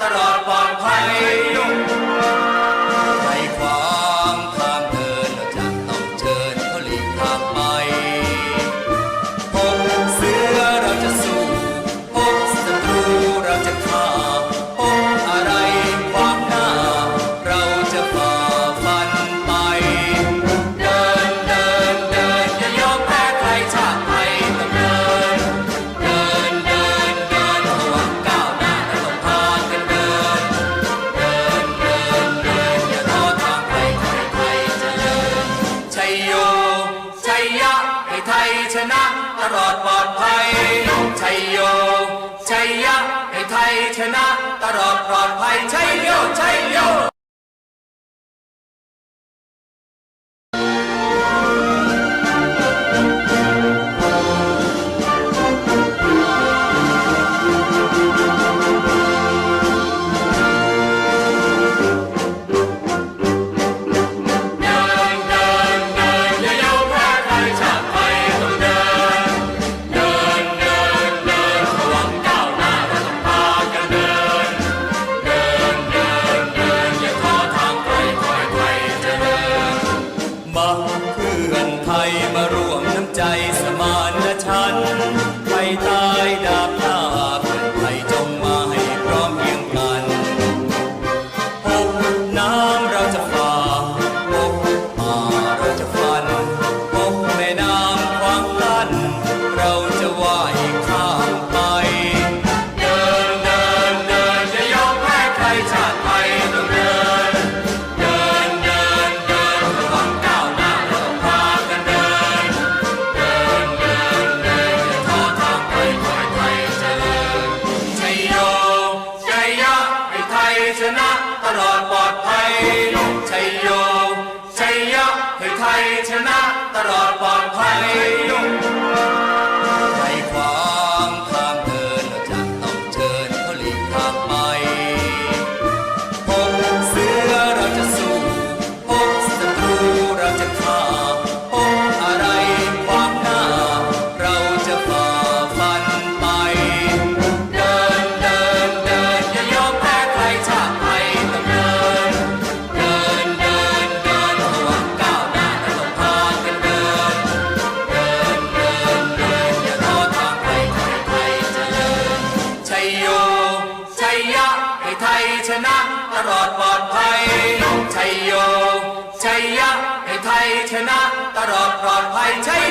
ตลอดปลอดภัยให้ความทางเดินจะต้องเชิญเขาหลีกทางไปพบเสือเราจะสู้พบศัตรูเราจะฆ่าพบอะไรคามน้า เราจะฝ่า ยโย ชัยยะให้ไทยชนะตลอดปลอดภัย ชัยโย ชัยยะให้ไทยชนะตลอดปลอดภัย ชัยโย ชัยโย ชนะตลอดปลอดภัยชัยโยชัยยะให้ไทยชนะตลอดปลอดภัย ลอดปลอดภัยชัยโยชัยยะให้ไทยชนะตลอดปลอดภัยชัย